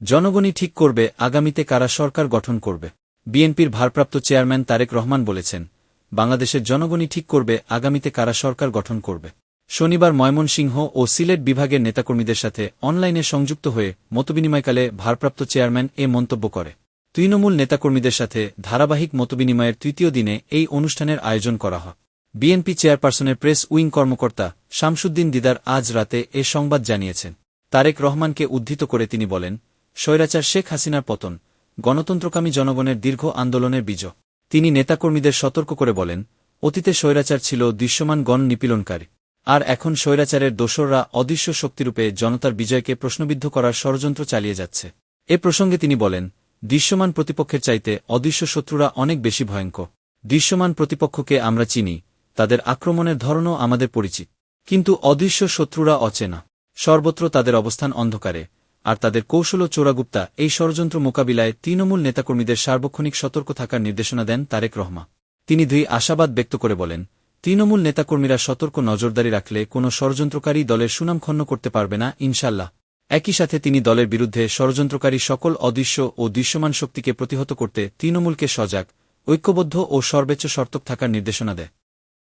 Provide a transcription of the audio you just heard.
জনগণই ঠিক করবে, আগামীতে কারা সরকার গঠন করবে। বিএনপির ভারপ্রাপ্ত চেয়ারম্যান তারেক রহমান বলেছেন, বাংলাদেশের জনগণই ঠিক করবে, আগামীতে কারা সরকার গঠন করবে। শনিবার ময়মনসিংহ ও সিলেট বিভাগের নেতাকর্মীদের সাথে অনলাইনে সংযুক্ত হয়ে মতবিনিময়কালে ভারপ্রাপ্ত চেয়ারম্যান এ মন্তব্য করে। তৃণমূল নেতাকর্মীদের সাথে ধারাবাহিক মতবিনিময়ের তৃতীয় দিনে এই অনুষ্ঠানের আয়োজন করা হয়। বিএনপি চেয়ারপারসনের প্রেস উইং কর্মকর্তা শামসুদ্দিন দিদার আজ রাতে এ সংবাদ জানিয়েছেন। তারেক রহমানকে উদ্ধৃত করে তিনি বলেন স্বৈরাচার শেখ হাসিনার পতন, গণতন্ত্রকামী জনগণের দীর্ঘ আন্দোলনের বীজ। তিনি নেতাকর্মীদের সতর্ক করে বলেন, অতীতে স্বৈরাচার ছিল দৃশ্যমান গণ নিপীড়নকারী। আর এখন স্বৈরাচারের দোসররা অদৃশ্য শক্তিরূপে জনতার বিজয়কে প্রশ্নবিদ্ধ করার ষড়যন্ত্র চালিয়ে যাচ্ছে। এ প্রসঙ্গে তিনি বলেন, দৃশ্যমান প্রতিপক্ষের চাইতে অদৃশ্য শত্রুরা অনেক বেশি ভয়ঙ্কর। দৃশ্যমান প্রতিপক্ষকে আমরা চিনি, তাদের আক্রমণের ধরনও আমাদের পরিচিত। কিন্তু অদৃশ্য শত্রুরা অচেনা। সর্বত্র তাদের অবস্থান অন্ধকারে আর তাদের কৌশল ও চোরাগুপ্তা এই ষড়যন্ত্র মোকাবিলায় তৃণমূল নেতাকর্মীদের সার্বক্ষণিক সতর্ক থাকার নির্দেশনা দেন তারেক রহমা তিনি দুই আশাবাদ ব্যক্ত করে বলেন, তৃণমূল নেতাকর্মীরা সতর্ক নজরদারি রাখলে কোনো ষড়যন্ত্রকারী দলের সুনাম ক্ষন্ন করতে পারবে না ইনশাল্লাহ একই সাথে তিনি দলের বিরুদ্ধে ষড়যন্ত্রকারী সকল অদৃশ্য ও দৃশ্যমান শক্তিকে প্রতিহত করতে তৃণমূলকে সজাগ, ঐক্যবদ্ধ ও সর্বোচ্চ সর্তক থাকার নির্দেশনা দেয়।